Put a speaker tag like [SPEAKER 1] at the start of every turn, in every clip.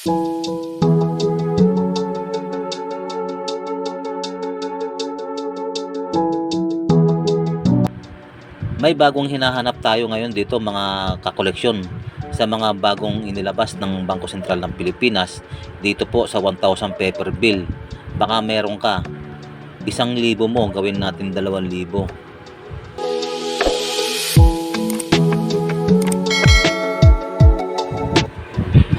[SPEAKER 1] May bagong hinahanap tayo ngayon dito mga kakoleksyon sa mga bagong inilabas ng Bangko Sentral ng Pilipinas dito po sa 1,000 paper bill. Baka meron ka. Isang libo mo gawin natin dalawang libo.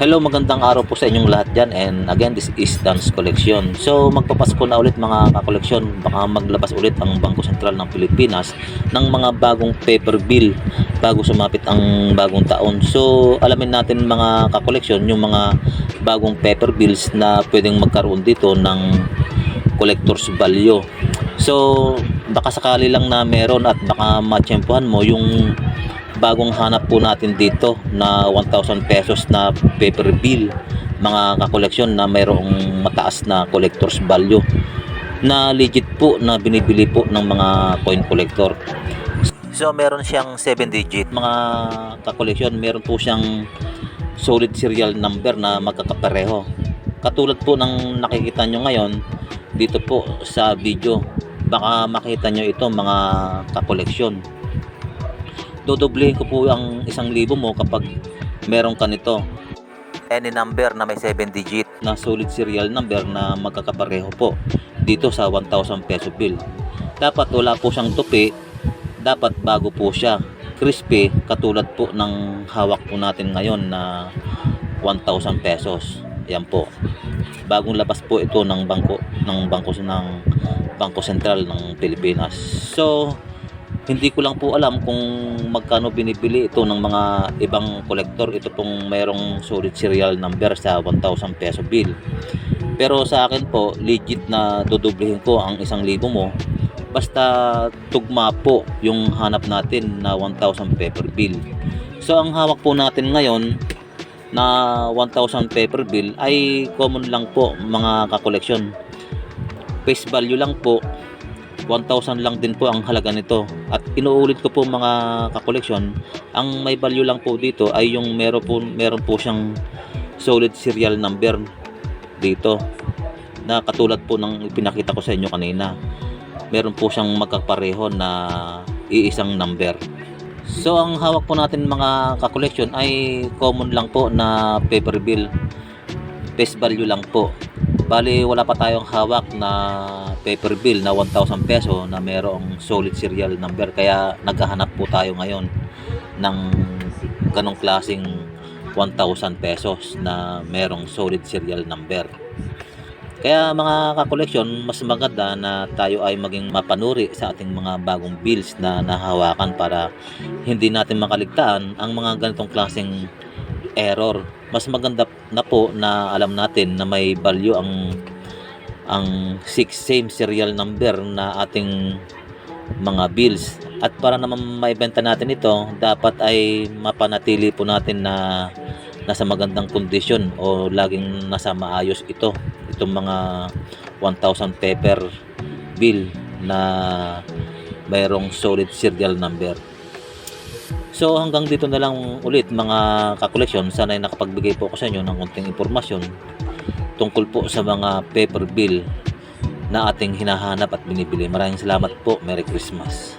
[SPEAKER 1] Hello, magandang araw po sa inyong lahat dyan and again this is Dance Collection. So magpapasko na ulit mga kakoleksyon, baka maglabas ulit ang Bangko Sentral ng Pilipinas ng mga bagong paper bill bago sumapit ang bagong taon. So alamin natin mga kakoleksyon yung mga bagong paper bills na pwedeng magkaroon dito ng collector's value. So baka sakali lang na meron at baka matsyempohan mo yung bagong hanap po natin dito na 1,000 pesos na paper bill mga kakoleksyon na mayroong mataas na collector's value na legit po na binibili po ng mga coin collector. So meron siyang 7 digit. Mga kakoleksyon meron po siyang solid serial number na magkakapareho. Katulad po ng nakikita nyo ngayon dito po sa video baka makita nyo ito mga kakoleksyon dodoblehin ko po ang isang libo mo kapag meron ka nito. Any number na may 7 digit na solid serial number na magkakapareho po dito sa 1,000 peso bill. Dapat wala po siyang tupi, dapat bago po siya. Crispy katulad po ng hawak po natin ngayon na 1,000 pesos. Yan po. Bagong labas po ito ng bangko ng bangko ng Bangko Sentral ng Pilipinas. So, hindi ko lang po alam kung magkano binibili ito ng mga ibang kolektor. Ito pong mayroong solid serial number sa 1,000 peso bill. Pero sa akin po, legit na dodoblehin ko ang isang libo mo. Basta tugma po yung hanap natin na 1,000 paper bill. So ang hawak po natin ngayon na 1,000 paper bill ay common lang po mga kakoleksyon. Face value lang po 1,000 lang din po ang halaga nito. At inuulit ko po mga kakoleksyon, ang may value lang po dito ay yung meron po, meron po siyang solid serial number dito na katulad po ng pinakita ko sa inyo kanina. Meron po siyang magkapareho na iisang number. So ang hawak po natin mga kakoleksyon ay common lang po na paper bill. Face value lang po. Bali, wala pa tayong hawak na paper bill na 1,000 peso na mayroong solid serial number. Kaya naghahanap po tayo ngayon ng ganong klaseng 1,000 pesos na mayroong solid serial number. Kaya mga kakoleksyon, mas maganda na tayo ay maging mapanuri sa ating mga bagong bills na nahawakan para hindi natin makaligtaan ang mga ganitong klaseng error. Mas maganda na po na alam natin na may value ang ang six same serial number na ating mga bills. At para naman maibenta natin ito, dapat ay mapanatili po natin na nasa magandang kondisyon o laging nasa maayos ito. Itong mga 1,000 paper bill na mayroong solid serial number. So hanggang dito na lang ulit mga kakoleksyon. Sana ay nakapagbigay po ako sa inyo ng konting impormasyon tungkol po sa mga paper bill na ating hinahanap at binibili. Maraming salamat po. Merry Christmas.